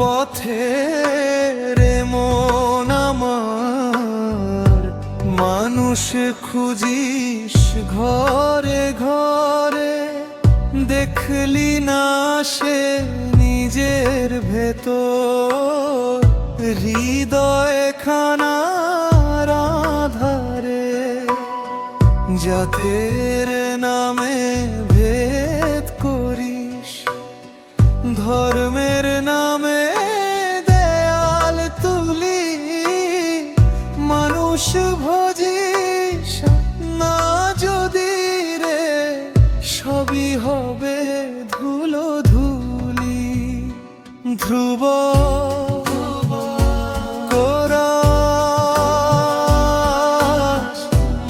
পথে রে মন আমার। মানুষ খুঁজিস ঘরে ঘরে, দেখলি না সে নিজের ভেতর। হৃদয় খানার আধারে, জাতের নামে ভেদ করিস। ধর্মের নামে ধ্রুব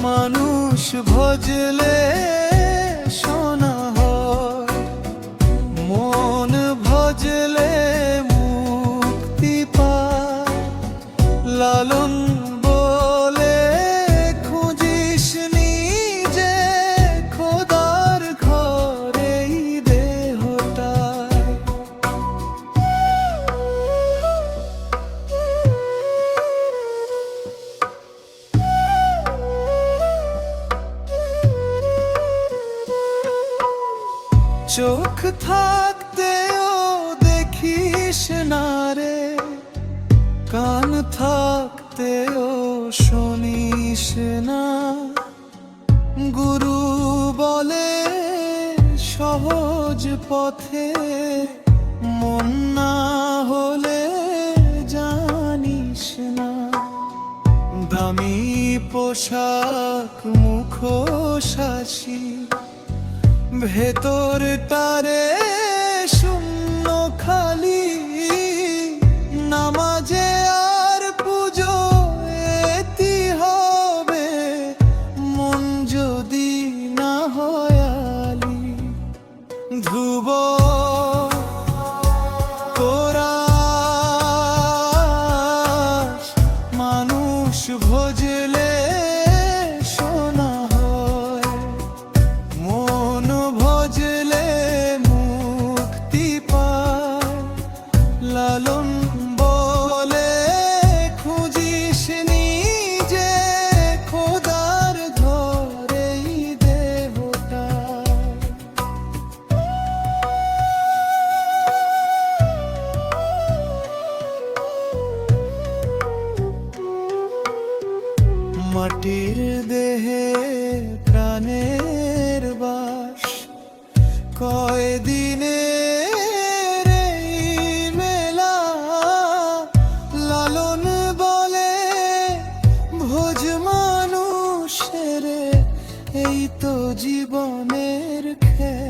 মানুষ ভজলে চোখ থাকতেও দেখিস না রে। কান থাকতেও শুনিস না। গুরু বলে সহজ পথে, মন না হলে জানিস না। দামি পোশাক মুখোশাসী ভেতর তারে শূন্য খালি, নামাজে আর পুজো এতি হবে, মন যদি না হয়ালি। ধ্রুব কোরাস মানুষ ভজলে মাটির দেহে প্রাণের বাস। কয়দিনে মেলা বলে ভোজ মানুষের এই তো জীবনের খেলা।